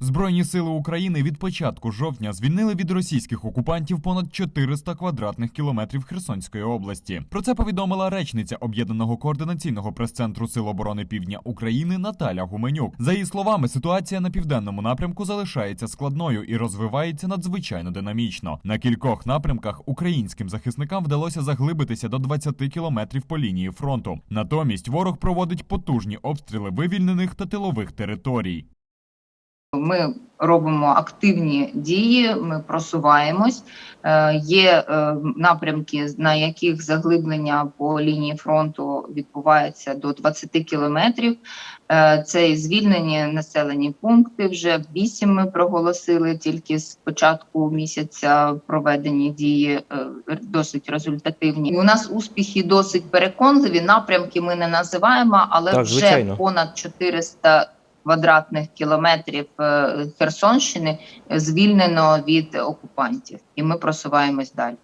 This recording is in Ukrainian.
Збройні сили України від початку жовтня звільнили від російських окупантів понад 400 квадратних кілометрів Херсонської області. Про це повідомила речниця об'єднаного координаційного прес-центру Сил оборони Півдня України Наталя Гуменюк. За її словами, ситуація на південному напрямку залишається складною і розвивається надзвичайно динамічно. На кількох напрямках українським захисникам вдалося заглибитися до 20 кілометрів по лінії фронту. Натомість ворог проводить потужні обстріли вивільнених та тилових територій. Ми робимо активні дії, ми просуваємось. Е, Є е, напрямки, на яких заглиблення по лінії фронту відбувається до 20 кілометрів. Е, Це і звільнені населені пункти. Вже вісім ми проголосили тільки з початку місяця проведені дії досить результативні. І у нас успіхи досить переконливі. Напрямки ми не називаємо, але Так, вже понад 400 квадратних кілометрів е, Херсонщини звільнено від окупантів, і ми просуваємось далі.